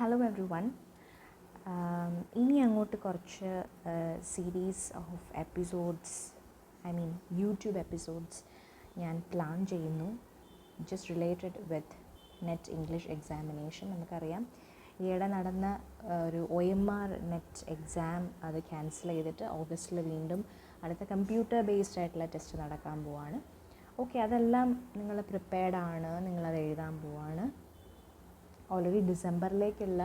Hello every one ഇനി അങ്ങോട്ട് കുറച്ച് series of episodes I mean YouTube episodes ഞാൻ പ്ലാൻ ചെയ്യുന്നു. Just related with NET English examination നമുക്കറിയാം. ഈയിടെ നടന്ന ഒരു O M R NET exam അത് ക്യാൻസൽ ചെയ്തിട്ട് ഓഗസ്റ്റിൽ വീണ്ടും അടുത്ത കമ്പ്യൂട്ടർ ബേസ്ഡ് ആയിട്ടുള്ള ടെസ്റ്റ് നടക്കാൻ പോവാണ്. ഓക്കെ അതെല്ലാം നിങ്ങൾ പ്രിപ്പയർഡ് ആണ് നിങ്ങളത് എഴുതാൻ പോവാണ്. ഓൾറെഡി ഡിസംബറിലേക്കുള്ള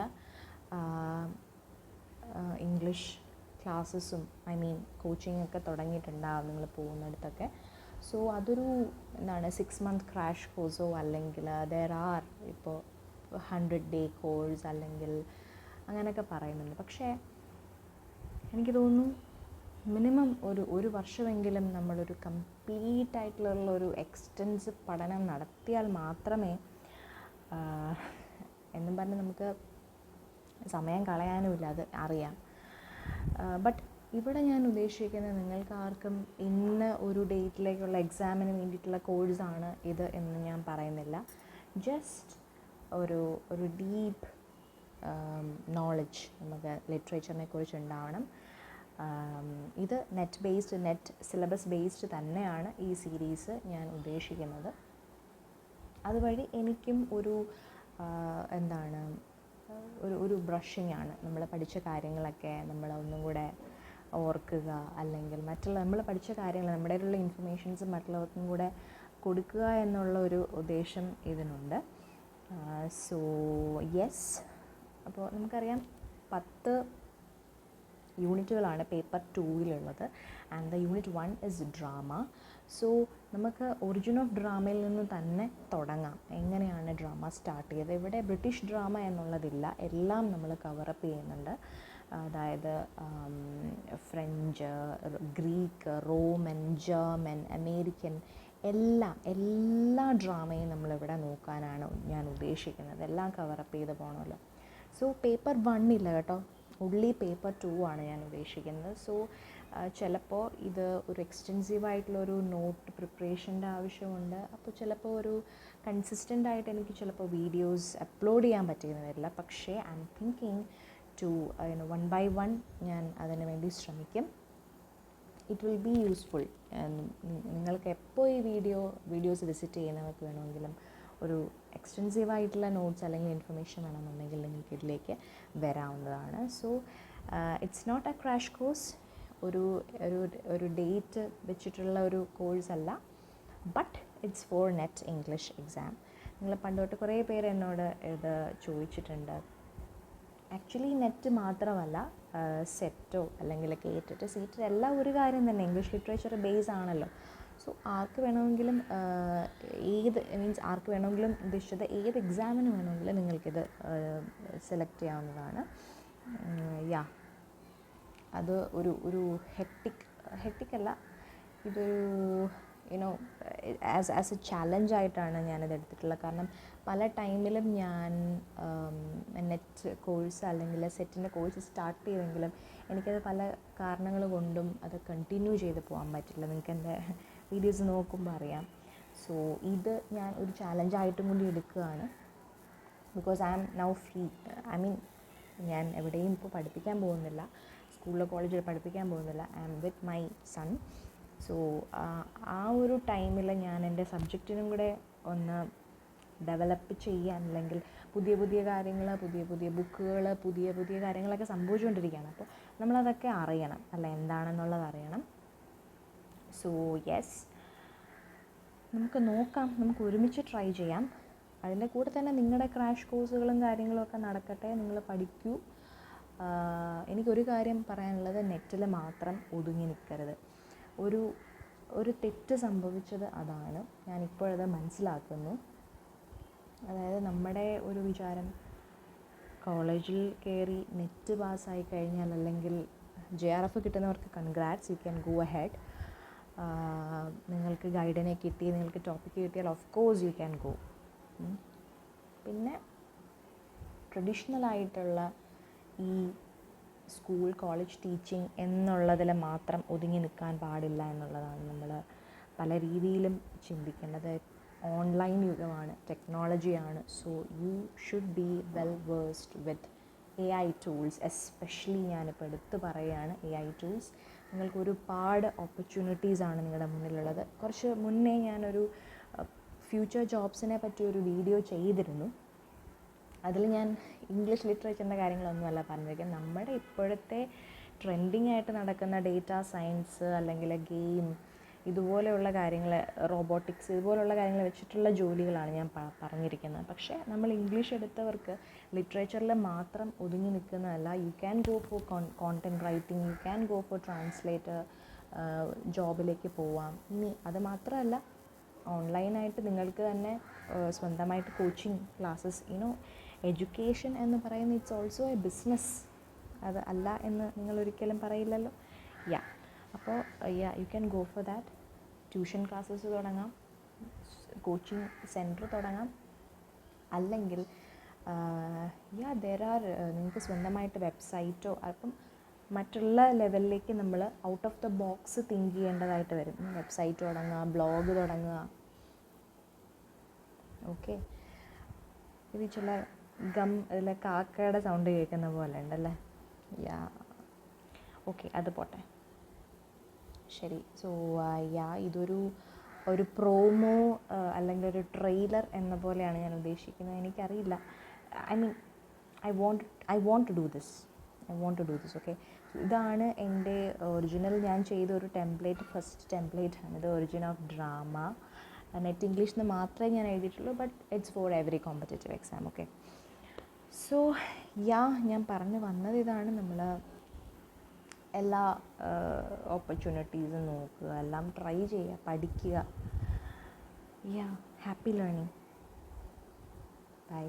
ഇംഗ്ലീഷ് ക്ലാസ്സസും ഐ മീൻ കോച്ചിങ് ഒക്കെ തുടങ്ങിയിട്ടുണ്ടാവും നിങ്ങൾ പോകുന്നിടത്തൊക്കെ. സോ അതൊരു എന്താണ് സിക്സ് മന്ത് ക്രാഷ് കോഴ്സോ അല്ലെങ്കിൽ ദർ ആർ ഇപ്പോൾ ഹൺഡ്രഡ് ഡേ കോഴ്സ് അല്ലെങ്കിൽ അങ്ങനെയൊക്കെ പറയുന്നുണ്ട്. പക്ഷേ എനിക്ക് തോന്നുന്നു മിനിമം ഒരു ഒരു വർഷമെങ്കിലും നമ്മളൊരു കംപ്ലീറ്റ് ആയിട്ടുള്ള ഒരു എക്സ്റ്റൻസീവ് പഠനം നടത്തിയാൽ മാത്രമേ എന്നും പറഞ്ഞ് നമുക്ക് സമയം കളയാനുമില്ല അത് അറിയാം. ബട്ട് ഇവിടെ ഞാൻ ഉദ്ദേശിക്കുന്നത് നിങ്ങൾക്ക് ആർക്കും ഇന്ന ഒരു ഡേറ്റിലേക്കുള്ള എക്സാമിന് വേണ്ടിയിട്ടുള്ള കോഴ്സാണ് ഇത് എന്ന് ഞാൻ പറയുന്നില്ല. ജസ്റ്റ് ഒരു ഒരു ഡീപ്പ് നോളജ് നമുക്ക് ലിറ്ററേച്ചറിനെ കുറിച്ച് ഉണ്ടാവണം. ഇത് NET based NET syllabus based തന്നെയാണ് ഈ സീരീസ് ഞാൻ ഉദ്ദേശിക്കുന്നത്. അതുവഴി എനിക്കും ഒരു എന്താണ് ഒരു ഒരു ബ്രഷിംഗ് ആണ്. നമ്മൾ പഠിച്ച കാര്യങ്ങളൊക്കെ നമ്മൾ ഒന്നും കൂടെ ഓർക്കുക അല്ലെങ്കിൽ മറ്റുള്ള നമ്മൾ പഠിച്ച കാര്യങ്ങൾ നമ്മുടെ കയ്യിലുള്ള ഇൻഫർമേഷൻസ് മറ്റുള്ളവർക്കും കൂടെ കൊടുക്കുക എന്നുള്ള ഒരു ഉദ്ദേശം ഇതിനുണ്ട്. സോ യെസ് അപ്പോൾ നമുക്കറിയാം പത്ത് യൂണിറ്റുകളാണ് paper ടൂവിലുള്ളത്. And the unit one is drama so നമുക്ക് ഒറിജിൻ ഓഫ് ഡ്രാമയിൽ നിന്ന് തന്നെ തുടങ്ങാം. എങ്ങനെയാണ് ഡ്രാമ സ്റ്റാർട്ട് ചെയ്തത്? ഇവിടെ ബ്രിട്ടീഷ് ഡ്രാമ എന്നുള്ളതില്ല. എല്ലാം നമ്മൾ കവറപ്പ് ചെയ്യുന്നുണ്ട്. അതായത് French Greek Roman German American എല്ലാം എല്ലാ ഡ്രാമയും നമ്മളിവിടെ നോക്കാനാണ് ഞാൻ ഉദ്ദേശിക്കുന്നത്. എല്ലാം കവറപ്പ് ചെയ്ത് പോകണമല്ലോ സോ പേപ്പർ വണ്ണില്ല കേട്ടോ. ഉള്ളി പേപ്പർ ടു ആണ് ഞാൻ ഉദ്ദേശിക്കുന്നത്. സോ ചിലപ്പോൾ ഇത് ഒരു എക്സ്റ്റെൻസീവ് ആയിട്ടുള്ളൊരു നോട്ട് പ്രിപ്പറേഷന്റെ ആവശ്യമുണ്ട്. അപ്പോൾ ചിലപ്പോൾ ഒരു കൺസിസ്റ്റന്റ് ആയിട്ട് എനിക്ക് ചിലപ്പോൾ വീഡിയോസ് അപ്ലോഡ് ചെയ്യാൻ പറ്റിയെന്ന് വരില്ല. പക്ഷേ I'm thinking to one by one ഞാൻ അതിന് വേണ്ടി ശ്രമിക്കും. ഇറ്റ് വിൽ ബി യൂസ്ഫുൾ നിങ്ങൾക്ക് എപ്പോൾ ഈ വീഡിയോ വീഡിയോസ് വിസിറ്റ് ചെയ്യുന്നവർക്ക് വേണമെങ്കിലും ഒരു എക്സ്റ്റെൻസീവ് ആയിട്ടുള്ള നോട്ട്സ് അല്ലെങ്കിൽ ഇൻഫർമേഷൻ വേണമെന്നുണ്ടെങ്കിൽ നിങ്ങൾക്ക് ഇതിലേക്ക് വരാവുന്നതാണ്. So it's not a crash course ഒരു ഒരു ഒരു ഡേറ്റ് വെച്ചിട്ടുള്ള ഒരു കോഴ്സ് അല്ല. But it's for NET English exam നിങ്ങൾ പണ്ടോട്ട് കുറേ പേര് എന്നോട് ഇത് ചോദിച്ചിട്ടുണ്ട്. ആക്ച്വലി നെറ്റ് മാത്രമല്ല സെറ്റോ അല്ലെങ്കിൽ കേറ്റിട്ട് സീറ്റ് എല്ലാം ഒരു കാര്യം തന്നെ ഇംഗ്ലീഷ് ലിറ്ററേച്ചർ ബേസ് ആണല്ലോ. സോ ആർക്ക് വേണമെങ്കിലും ഏത് മീൻസ് ആർക്ക് വേണമെങ്കിലും ഉദ്ദേശിച്ചത് ഏത് എക്സാമിന് വേണമെങ്കിലും നിങ്ങൾക്കിത് സെലക്ട് ചെയ്യാവുന്നതാണ്. യാ അത് ഒരു ഒരു ഹെക്ടിക് ഹെക്ടിക് അല്ല. ഇതൊരു you know as as a challenge ആയിട്ടാണ് ഞാനത് എടുത്തിട്ടുള്ളത്. കാരണം പല ടൈമിലും ഞാൻ നെറ്റ് കോഴ്സ് അല്ലെങ്കിൽ സെറ്റിന്റെ കോഴ്സ് സ്റ്റാർട്ട് ചെയ്തെങ്കിലും എനിക്കത് പല കാരണങ്ങൾ കൊണ്ടും അത് കണ്ടിന്യൂ ചെയ്ത് പോകാൻ പറ്റില്ല. നിങ്ങൾക്ക് എന്റെ വീഡിയോസ് നോക്കുമ്പോൾ അറിയാം. സോ ഇത് ഞാൻ ഒരു ചാലഞ്ചായിട്ടും കൂടി എടുക്കുകയാണ്. Because I am now free I mean ഞാൻ എവിടെയും ഇപ്പോൾ പഠിപ്പിക്കാൻ പോകുന്നില്ല. സ്കൂളിലോ കോളേജിലോ പഠിപ്പിക്കാൻ പോകുന്നില്ല. I am with my son so ആ ഒരു ടൈമിൽ ഞാൻ എന്റെ സബ്ജക്റ്റിനും കൂടെ ഒന്ന് ഡെവലപ്പ് ചെയ്യാൻ അല്ലെങ്കിൽ പുതിയ പുതിയ കാര്യങ്ങൾ പുതിയ പുതിയ ബുക്കുകൾ പുതിയ പുതിയ കാര്യങ്ങളൊക്കെ സംഭവിച്ചുകൊണ്ടിരിക്കുകയാണ്. അപ്പോൾ നമ്മളതൊക്കെ അറിയണം. അല്ല എന്താണെന്നുള്ളത് അറിയണം. സോ യെസ് നമുക്ക് നോക്കാം നമുക്ക് ഒരുമിച്ച് ട്രൈ ചെയ്യാം. അതിന്റെ കൂടെ തന്നെ നിങ്ങളുടെ ക്രാഷ് കോഴ്സുകളും കാര്യങ്ങളും ഒക്കെ നടക്കട്ടെ നിങ്ങൾ പഠിക്കൂ. എനിക്കൊരു കാര്യം പറയാനുള്ളത് നെറ്റിൽ മാത്രം ഒതുങ്ങി നിൽക്കരുത് ഒരു ഒരു തെറ്റ് സംഭവിച്ചത് അതാണ്. ഞാനിപ്പോഴത് മനസ്സിലാക്കുന്നു. അതായത് നമ്മുടെ ഒരു വിചാരം കോളേജിൽ കയറി നെറ്റ് പാസ്സായി കഴിഞ്ഞാൽ അല്ലെങ്കിൽ J R F കിട്ടുന്നവർക്ക് congrats you can go ahead നിങ്ങൾക്ക് ഗൈഡിനെ കിട്ടി നിങ്ങൾക്ക് ടോപ്പിക്ക് കിട്ടിയാൽ of course you can go പിന്നെ ട്രഡീഷണൽ ആയിട്ടുള്ള ഈ സ്കൂൾ കോളേജ് ടീച്ചിങ് എന്നുള്ളതിൽ മാത്രം ഒതുങ്ങി നിൽക്കാൻ പാടില്ല എന്നുള്ളതാണ് നമ്മൾ പല രീതിയിലും ചിന്തിക്കേണ്ടത്. ഓൺലൈൻ യുഗമാണ് ടെക്നോളജിയാണ് so you should be well versed with A I tools especially ഞാനിപ്പോൾ എടുത്ത് പറയുകയാണ് എ ഐ ടൂൾസ് നിങ്ങൾക്ക് ഒരുപാട് ഓപ്പർച്യൂണിറ്റീസാണ് നിങ്ങളുടെ മുന്നിലുള്ളത്. കുറച്ച് മുന്നേ ഞാനൊരു ഫ്യൂച്ചർ ജോബ്സിനെ പറ്റി ഒരു വീഡിയോ ചെയ്തിരുന്നു. അതിൽ ഞാൻ ഇംഗ്ലീഷ് ലിറ്ററേച്ചറിന്റെ കാര്യങ്ങളൊന്നുമല്ല പറഞ്ഞിരിക്കുന്നത്. നമ്മുടെ ഇപ്പോഴത്തെ ട്രെൻഡിങ് ആയിട്ട് നടക്കുന്ന ഡേറ്റ സയൻസ് അല്ലെങ്കിൽ ഗെയിം ഇതുപോലെയുള്ള കാര്യങ്ങൾ റോബോട്ടിക്സ് ഇതുപോലെയുള്ള കാര്യങ്ങൾ വെച്ചിട്ടുള്ള ജോലികളാണ് ഞാൻ പറഞ്ഞിരിക്കുന്നത്. പക്ഷേ നമ്മൾ ഇംഗ്ലീഷ് എടുത്തവർക്ക് ലിറ്ററേച്ചറിൽ മാത്രം ഒതുങ്ങി നിൽക്കുന്നതല്ല. You can go for content writing you can go for translator ജോബിലേക്ക് പോവാം. ഇനി അത് മാത്രമല്ല ഓൺലൈനായിട്ട് നിങ്ങൾക്ക് തന്നെ സ്വന്തമായിട്ട് കോച്ചിങ് ക്ലാസ്സസ് യുനോ എഡ്യൂക്കേഷൻ എന്ന് പറയുന്ന ഇറ്റ്സ് ഓൾസോ എ ബിസിനസ് അത് അല്ല എന്ന് നിങ്ങൾ ഒരിക്കലും പറയില്ലല്ലോ. യാ അപ്പോൾ yeah you can go for that tuition classes തുടങ്ങാം കോച്ചിങ് സെന്റർ തുടങ്ങാം. അല്ലെങ്കിൽ യാ ദർ ആർ നിങ്ങൾക്ക് സ്വന്തമായിട്ട് വെബ്സൈറ്റോ അപ്പം മറ്റുള്ള ലെവലിലേക്ക് നമ്മൾ out of the box think ചെയ്യേണ്ടതായിട്ട് വരും. വെബ്സൈറ്റ് തുടങ്ങുക ബ്ലോഗ് തുടങ്ങുക. ഓക്കെ ഇത് ചില ഗം ഇതിലെ കാക്കയുടെ സൗണ്ട് കേൾക്കുന്ന പോലെ ഉണ്ടല്ലേ? യാ. ഓക്കെ അത് പോട്ടെ. ശരി. സോ യാ ഇതൊരു ഒരു പ്രോമോ അല്ലെങ്കിൽ ഒരു ട്രെയിലർ എന്ന പോലെയാണ് ഞാൻ ഉദ്ദേശിക്കുന്നത്. എനിക്കറിയില്ല. I mean I want I want to do this I want to do this okay ഇതാണ് എന്റെ ഒറിജിനൽ ഞാൻ ചെയ്ത ഒരു ടെംപ്ലേറ്റ് ഫസ്റ്റ് ടെംപ്ലേറ്റ് ആണ്. ഇത് ഒറിജിൻ ഓഫ് ഡ്രാമ നെറ്റ് ഇംഗ്ലീഷിൽ നിന്ന് മാത്രമേ ഞാൻ എഴുതിയിട്ടുള്ളൂ but it's for every competitive exam okay so yeah ഞാൻ പറഞ്ഞു വന്നത് ഇതാണ് നമ്മൾ എല്ലാ ഓപ്പർച്യൂണിറ്റീസും നോക്കുക എല്ലാം ട്രൈ ചെയ്യുക പഠിക്കുക. യാ ഹാപ്പി ലേണിംഗ് ബൈ